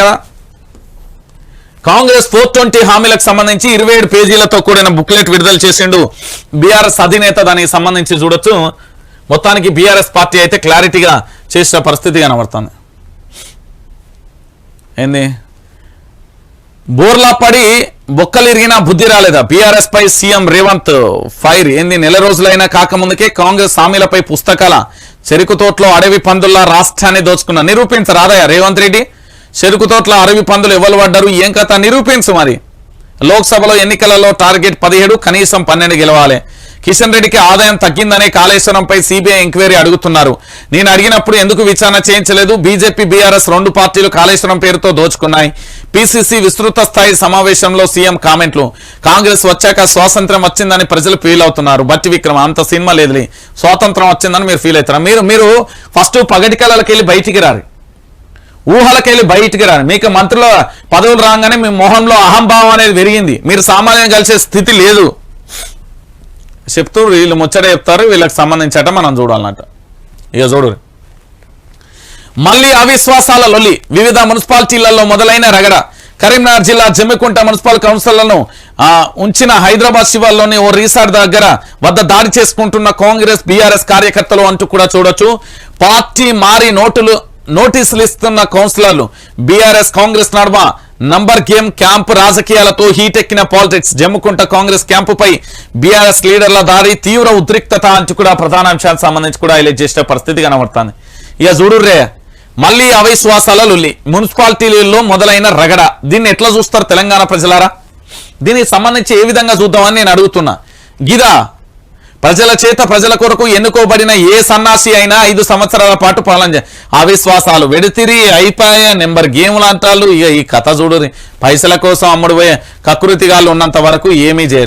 కదా? Congress four twenty హామీలకు సంబంధించి ఇరవై ఏడు పేజీలతో కూడిన బుక్లెట్ విడుదల చేసిండు బీఆర్ఎస్ అధినేత. దానికి సంబంధించి చూడొచ్చు. మొత్తానికి బీఆర్ఎస్ పార్టీ అయితే క్లారిటీగా చేసిన పరిస్థితి కనబడుతుంది. ఏంది? బోర్లా పడి బొక్కలిరిగినా బుద్ధి రాలేదా? బీఆర్ఎస్ పై సీఎం రేవంత్ ఫైర్. ఏంది? నెల రోజులైనా కాకముందుకే కాంగ్రెస్ హామీలపై పుస్తకాల చెరుకు తోటలో అడవి పందుల్లా రాష్ట్రాన్ని దోచుకున్న. నిరూపించరాదయ్యా రేవంత్ రెడ్డి? చెరుకు తోట్ల అరవి పందులు ఎవరు పడ్డారు ఏం కథ? నిరూపించు మరి. లోక్సభలో ఎన్నికలలో టార్గెట్ పదిహేడు కనీసం పన్నెండు గెలవాలి. కిషన్ రెడ్డికి ఆదాయం తగ్గిందనే కాళేశ్వరంపై సిబిఐ ఎంక్వైరీ అడుగుతున్నారు. నేను అడిగినప్పుడు ఎందుకు విచారణ చేయించలేదు? బీజేపీ బీఆర్ఎస్ రెండు పార్టీలు కాళేశ్వరం పేరుతో దోచుకున్నాయి. పిసిసి విస్తృత స్థాయి సమావేశంలో సీఎం కామెంట్లు. కాంగ్రెస్ వచ్చాక స్వాతంత్రం వచ్చిందని ప్రజలు ఫీల్ అవుతున్నారు. బట్టి విక్రమ అంత సినిమా లేదులే. స్వాతంత్రం వచ్చిందని మీరు ఫీల్ అవుతారు మీరు మీరు ఫస్ట్ పగటి కళలకి వెళ్ళి బయటికి రారు. ఊహలకెళ్ళి బయటికి రాను. మీకు మంత్రుల పదవులు రాగానే మీ మొహంలో అహంభావం అనేది పెరిగింది. మీరు సామాన్యం కలిసే స్థితి లేదు. చెప్తూ వీళ్ళు ముచ్చట చెప్తారు. వీళ్ళకి సంబంధించట మనం చూడాలన్నట్టు ఇక చూడు. మళ్ళీ అవిశ్వాసాల లొల్లి. వివిధ మున్సిపాలిటీలలో మొదలైన రగడ. కరీంనగర్ జిల్లా జమ్మికుంట మున్సిపల్ కౌన్సిల్లను ఉంచిన హైదరాబాద్ శివార్లోని ఓ రీసార్ట్ దగ్గర వద్ద దాడి చేసుకుంటున్న కాంగ్రెస్ బీఆర్ఎస్ కార్యకర్తలు అంటూ కూడా చూడొచ్చు. పార్టీ మారి నోటులు నోటీసులు ఇస్తున్న కౌన్సిలర్లు బీఆర్ఎస్ కాంగ్రెస్ నడుమ నంబర్ గేమ్ క్యాంప్ రాజకీయాలతో హీటెక్కిన పాలిటిక్స్. జమ్ముకుంట కాంగ్రెస్ క్యాంపుపై బీఆర్ఎస్ లీడర్ల దాడి తీవ్ర ఉద్రిక్తత అంటూ కూడా ప్రధాన అంశానికి సంబంధించి కూడా హైలైట్ చేసిన పరిస్థితి కనబడుతుంది. ఇక చూడుర్రే మళ్ళీ అవిశ్వాసాల లొల్లి. మున్సిపాలిటీలలో మొదలైన రగడ. దీన్ని ఎట్లా చూస్తారు తెలంగాణ ప్రజలారా? దీనికి సంబంధించి ఏ విధంగా చూద్దామని నేను అడుగుతున్నా. గిదా ప్రజల చేత ప్రజల కొరకు ఎన్నుకోబడిన ఏ సన్నాసి అయినా ఐదు సంవత్సరాల పాటు పాలన చే అవిశ్వాసాలు వెడితిరి అయిపోయా నెంబర్ గేములు అంటారు ఇక ఈ కథ చూడు పైసల కోసం అమ్ముడు పోయే కకృతిగాళ్ళు ఉన్నంత వరకు ఏమీ చేయరు.